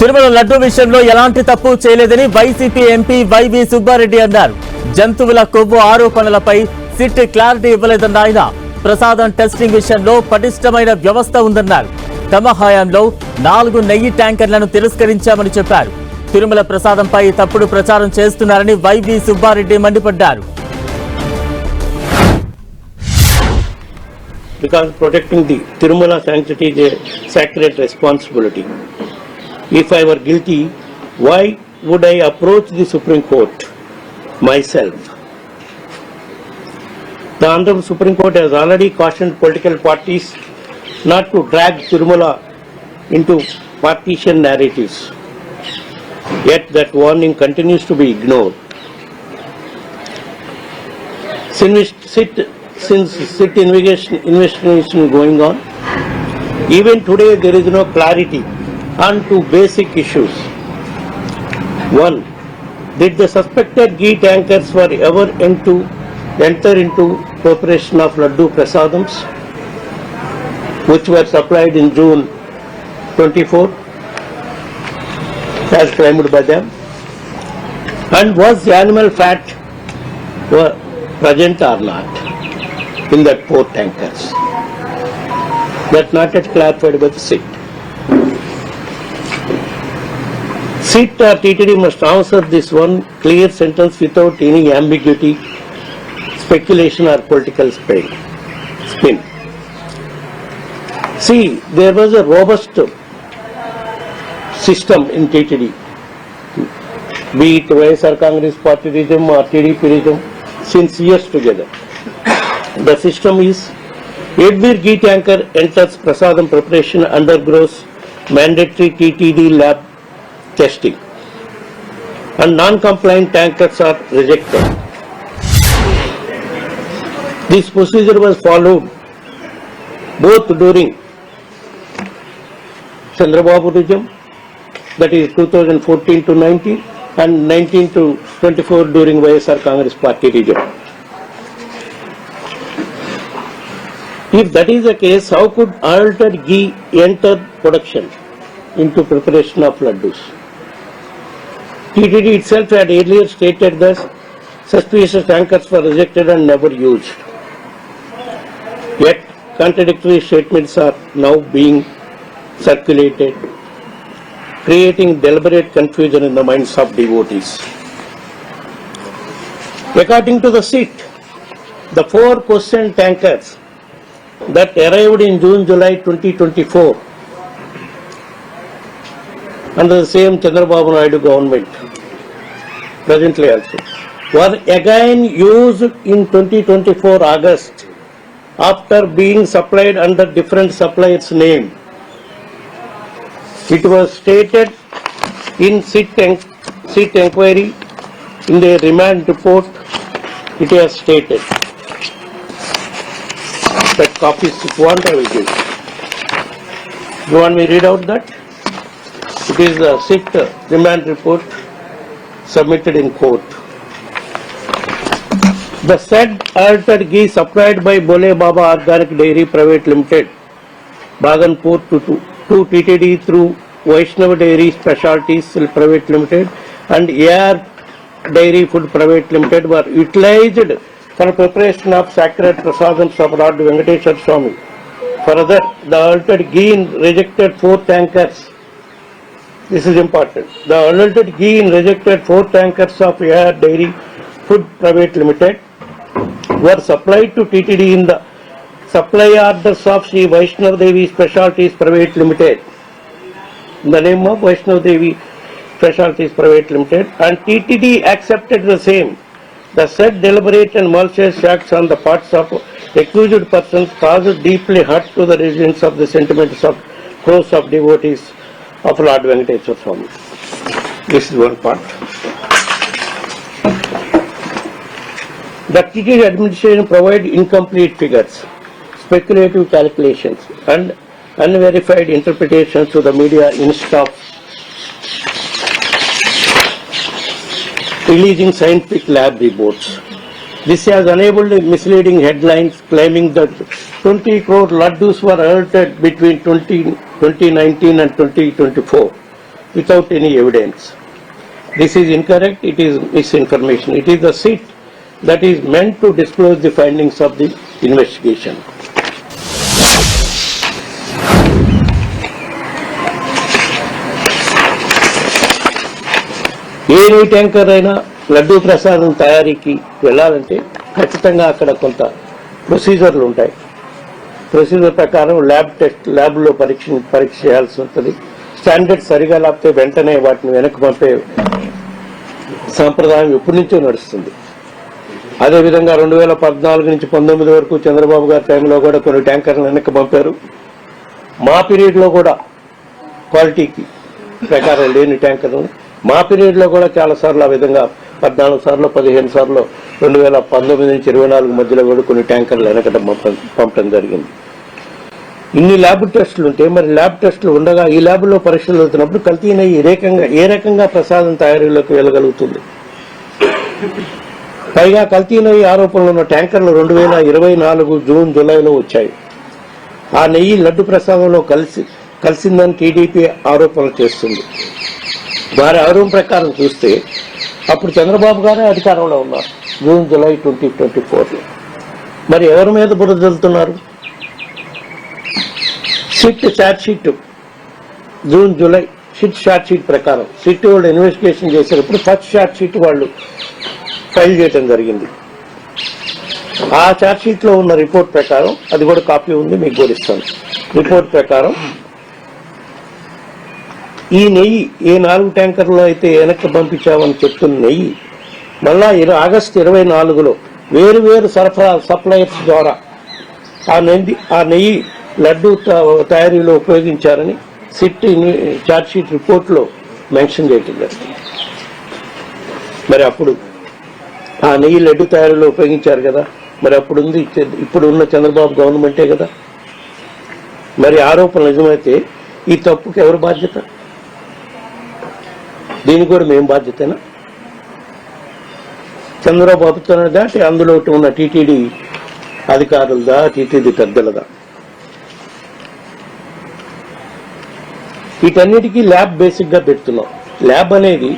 తిరుమల లడ్డు విషయంలో ఎలాంటి తప్పు చేయలేదని వైసీపీ ఎంపీ వైవి సుబ్బారెడ్డి అన్నారు. జంతువుల కొవ్వు ఆరోపణలపై సిట్ క్లారిటీ ఇవ్వలేదన్న ఆయన. ప్రసాదం టెస్టింగ్ విషయంలో పటిష్టమైన వ్యవస్థ ఉందన్నారు. తమ హయాంలో నాలుగు నెయ్యి ట్యాంకర్లను తిరస్కరించామని చెప్పారు. తిరుమల ప్రసాదంపై తప్పుడు ప్రచారం చేస్తున్నారని వైవి సుబ్బారెడ్డి మండిపడ్డారు. Because protecting the Tirumala sanctity is a sacred responsibility. If I were guilty, why would I approach the Supreme Court myself? The Honorable Supreme Court has already cautioned political parties not to drag Tirumala into partition narratives. Yet that warning continues to be ignored. Since sit, since sit investigation, investigation is going on, even today there is no clarity on two basic issues. One, did the suspected ghee tankers were ever into, enter into preparation of Laddu Prasadams, which were supplied in June 24, as claimed by them? And was the animal fat were present or not in that four tankers? That not yet clarified by the SIT. SIT uh, or TTD must answer this one clear sentence without any ambiguity, speculation or political spin. spin. See, there was a robust system in TTD, be it YSR Congress partyism or TDPism, since years together. The system is every ghee tanker enters prasadam preparation undergoes mandatory TTD lab testing and non-compliant tankers are rejected. This procedure was followed both during Chandrababu regime, that is 2014 to 19, and 19 to 24 during YSR Congress Party regime. If that is the case, how could altered ghee enter production into preparation of laddus? TTD itself had earlier stated that suspicious tankers were rejected and never used. Yet contradictory statements are now being circulated, creating deliberate confusion in the minds of devotees. According to the SIT, the four question tankers that arrived in June, July 2024 under the same Chandrababu Naidu government, presently also, were again used in 2024 August after being supplied under different supplier's name. It was stated in seat, en- SIT inquiry in the remand report, it has stated. That copies if you want I will give. You want me read out that? It is the SIT remand report submitted in court. The said altered ghee supplied by Bole Baba Organic Dairy Private Limited, Baganpur to, to, TTD through Vaishnav Dairy Specialties Private Limited and AR Dairy Food Private Limited were utilized for preparation of sacred prasadams of Lord Venkateswar Swami. Further, the altered ghee rejected four tankers this is important. The unaltered ghee rejected four tankers of Air Dairy Food Private Limited were supplied to TTD in the supply orders of Sri Vaishnav Devi Specialties Private Limited. In the name of Vaishnav Devi Specialties Private Limited and TTD accepted the same. The said deliberate and malicious acts on the parts of accused persons caused deeply hurt to the residents of the sentiments of crores of devotees of Lord Venkateswar Swami. This is one part. The TTD administration provide incomplete figures, speculative calculations and unverified interpretations to the media instead of releasing scientific lab reports. This has enabled misleading headlines claiming that 20 crore laddus were altered between 20 2019 and 2024. without any evidence. This is incorrect, it is misinformation. It is the seat that is meant to disclose the findings of the investigation. ఏ నీ tanker అయినా లడ్డూ ప్రసాదం తయారీకి వెళ్ళాలంటే ఖచ్చితంగా అక్కడ కొంత ప్రొసీజర్లు ఉంటాయి procedure ప్రకారం ల్యాబ్ టెస్ట్ ల్యాబ్లో పరీక్ష పరీక్ష చేయాల్సి ఉంటుంది. స్టాండర్డ్ సరిగా లేకపోతే వెంటనే వాటిని వెనక్కి పంపే సాంప్రదాయం ఎప్పటి నుంచో నడుస్తుంది. అదేవిధంగా రెండు వేల పద్నాలుగు నుంచి పంతొమ్మిది వరకు చంద్రబాబు గారి టైంలో కూడా కొన్ని ట్యాంకర్లు వెనక్కి పంపారు. మా పీరియడ్లో కూడా క్వాలిటీకి ప్రకారం లేని ట్యాంకర్లు మా పీరియడ్లో కూడా చాలా సార్లు ఆ విధంగా పద్నాలుగు సార్లు పదిహేను సార్లు రెండు వేల పంతొమ్మిది నుంచి ఇరవై నాలుగు మధ్యలో కూడా కొన్ని ట్యాంకర్లు వెనకటం పంపడం జరిగింది. ఇన్ని ల్యాబ్ టెస్టులు ఉంటే మరి ల్యాబ్ టెస్టులు ఉండగా ఈ ల్యాబ్లో పరీక్షలు వెళ్తున్నప్పుడు కల్తీన ఈ రకంగా ఏ రకంగా ప్రసాదం తయారీలోకి వెళ్ళగలుగుతుంది? పైగా కల్తీ నెయ్యి ఆరోపణలు ఉన్న ట్యాంకర్లు రెండు వేల ఇరవై నాలుగు జూన్ జూలైలో వచ్చాయి. ఆ నెయ్యి లడ్డు ప్రసాదంలో కలిసి కలిసిందని టీడీపీ ఆరోపణలు చేస్తుంది. వారి ఆరోపణ ప్రకారం చూస్తే అప్పుడు చంద్రబాబు గారే అధికారంలో ఉన్నారు. జూన్ జూలై ట్వంటీ ట్వంటీ ఫోర్లో. మరి ఎవరి మీద బురద జల్లుతున్నారు? SIT charge sheet. June July SIT charge sheet ప్రకారం. సిట్ వాళ్ళు ఇన్వెస్టిగేషన్ చేసేటప్పుడు ఫస్ట్ చార్జ్ షీట్ వాళ్ళు ఫైల్ చేయడం జరిగింది. ఆ చార్జ్ ఉన్న రిపోర్ట్ ప్రకారం అది కూడా కాపీ ఉంది మీకు కూడా ఇస్తాను. రిపోర్ట్ ప్రకారం ఈ నెయ్యి ఏ నాలుగు ట్యాంకర్లో అయితే వెనక్కి పంపించామని చెప్తున్న నెయ్యి మళ్ళా ఇర ఆగస్టు ఇరవై నాలుగులో వేరు వేరు సరఫరా సప్లయర్స్ ద్వారా ఆ నెయ్యి ఆ నెయ్యి లడ్డు త- తయారీలో ఉపయోగించారని సిట్ చార్జ్ షీట్ రిపోర్ట్లో మెన్షన్ చేయటం జరిగింది. మరి అప్పుడు ఆ నెయ్యి లడ్డు తయారీలో ఉపయోగించారు కదా మరి అప్పుడు ఉంది ఇప్పుడు ఉన్న చంద్రబాబు గవర్నమెంటే కదా. మరి ఆరోపణ నిజమైతే ఈ తప్పుకి ఎవరు బాధ్యత? దీనికి కూడా మేము బాధ్యతనా? చంద్రబాబుతో దాటి అందులో ఉన్న టీటీడీ అధికారులదా టీటీడీ పెద్దలదా వీటన్నిటికీ ల్యాబ్ బేసిక్గా పెడుతున్నాం. ల్యాబ్ అనేది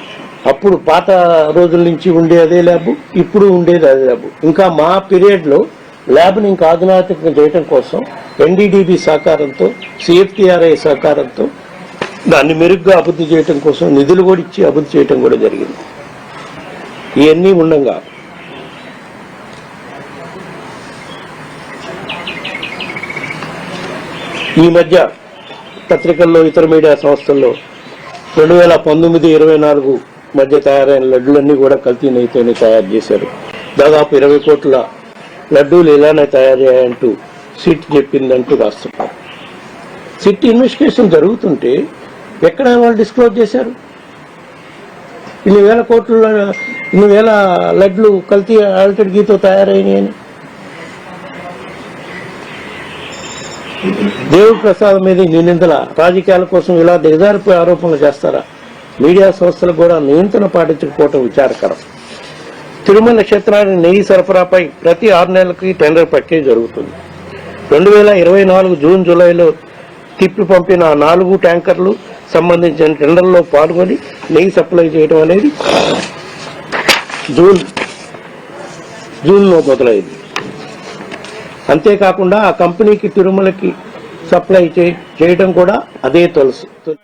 అప్పుడు పాత రోజుల నుంచి ఉండే అదే ల్యాబ్ ఇప్పుడు ఉండేది అదే ల్యాబ్. ఇంకా మా పీరియడ్లో ల్యాబ్ని ఇంకా ఆధునాతికం చేయడం కోసం ఎన్డీడీబీ సహకారంతో సిఎఫ్టీఆర్ఐ సహకారంతో దాన్ని మెరుగ్గా అభివృద్ధి చేయటం కోసం నిధులు కూడా ఇచ్చి అభివృద్ధి చేయడం కూడా జరిగింది. ఇవన్నీ ఉండంగా. ఈ మధ్య పత్రికల్లో ఇతర మీడియా సంస్థల్లో రెండు వేల పంతొమ్మిది ఇరవై నాలుగు మధ్య తయారైన లడ్డులన్నీ కూడా కల్తీ నెయ్యితోనే తయారు చేశారు. దాదాపు ఇరవై కోట్ల లడ్డూలు ఇలానే తయారయ్యాయంటూ సిట్ చెప్పిందంటూ రాస్తున్నారు సిట్ ఇన్వెస్టిగేషన్ జరుగుతుంటే ఎక్కడ వాళ్ళు డిస్క్లోజ్ చేశారు? ఇన్ని వేల కోట్లలో ఇన్ని వేల లడ్లు కల్తీ ఆల్టెడ్ గీతో తయారైనాయి అని. దేవుడి ప్రసాదం మీద ఇన్ని నిందల రాజకీయాల కోసం ఇలా దిగజారిపోయే ఆరోపణలు చేస్తారా? మీడియా సంస్థలు కూడా నియంత్రణ పాటించకపోవటం విచారకరం. తిరుమల క్షేత్రానికి నెయ్యి సరఫరాపై ప్రతి ఆరు నెలలకి టెండర్ ప్రక్రియ జరుగుతుంది. రెండు వేల ఇరవై నాలుగు జూన్ జూలైలో తిప్పి పంపిన నాలుగు ట్యాంకర్లు సంబంధించిన టెండర్లో పాల్గొని నెయ్యి సప్లై చేయడం అనేది జూన్ జూన్లో మొదలైంది. అంతేకాకుండా ఆ కంపెనీకి తిరుమలకి సప్లై చే- చేయడం కూడా అదే తెలుసు.